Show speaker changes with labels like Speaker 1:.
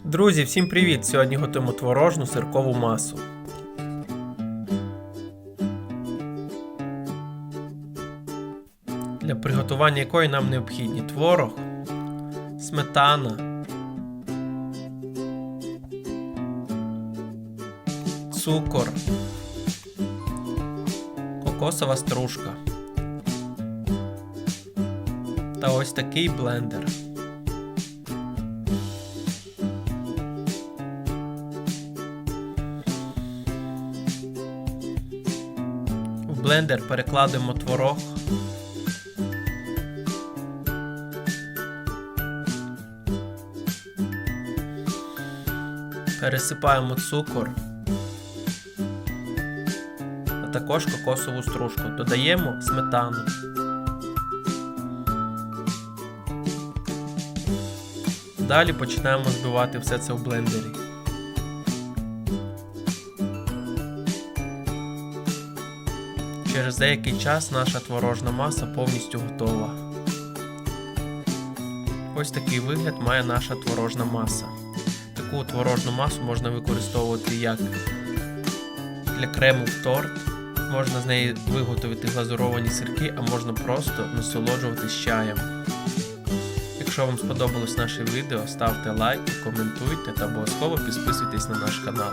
Speaker 1: Друзі, всім привіт! Сьогодні готуємо творожну сиркову масу. Для приготування якої нам необхідні творог, сметана, цукор, кокосова стружка та ось такий блендер. Блендер перекладемо творог. Пересипаємо цукор, а також кокосову стружку. Додаємо сметану. Далі починаємо збивати все це в блендері. Через деякий час наша творожна маса повністю готова. Ось такий вигляд має наша творожна маса. Таку творожну масу можна використовувати як для крему в торт, можна з неї виготовити глазуровані сирки, а можна просто насолоджуватись чаєм. Якщо вам сподобалось наше відео, ставте лайк, коментуйте та обов'язково підписуйтесь на наш канал.